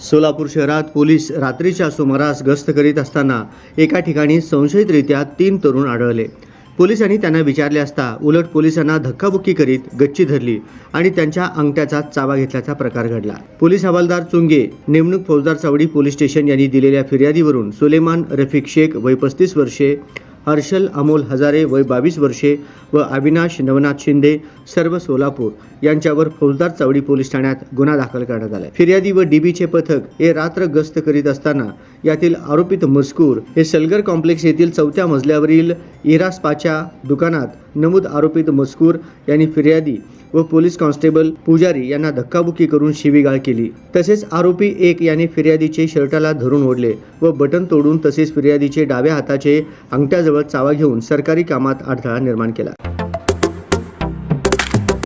सोलापूर शहरात पोलीस रात्रीच्या सुमारास गस्त करीत असताना एका ठिकाणी संशयितरित्या तीन तरुण आढळले. पोलिसांनी त्यांना विचारले असता उलट पोलिसांना धक्काबुक्की करीत गच्ची धरली आणि त्यांच्या अंगठ्याचा चावा घेतल्याचा प्रकार घडला. पोलीस हवालदार चुंगे नेमणूक फौजदार चावडी पोलीस स्टेशन यांनी दिलेल्या फिर्यादीवरून सुलेमान रफिक शेख वय पस्तीस वर्षे हर्षल अमोल हजारे वय बावीस वर्षे व अविनाश नवनाथ शिंदे सर्व सोलापूर यांच्यावर फौजदार चावडी पोलीस ठाण्यात गुन्हा दाखल करण्यात आला फिर्यादी व डीबीचे पथक हे रात्र गस्त करीत असताना यातील आरोपित मजकूर हे सलगर कॉम्प्लेक्स येथील चौथ्या मजल्यावरील इरास्पाच्या दुकानात नमूद आरोपित मजकूर यांनी फिर्यादी व पोलीस कॉन्स्टेबल पुजारी यांना धक्काबुक्की करून शिवीगाळ केली. तसेच आरोपी एक याने फिर्यादीचे शर्टाला धरून ओढले व बटन तोडून तसेच फिर्यादीचे डाव्या हाताचे अंगठ्याजवळ चावा घेऊन सरकारी कामात अडथळा निर्माण केला.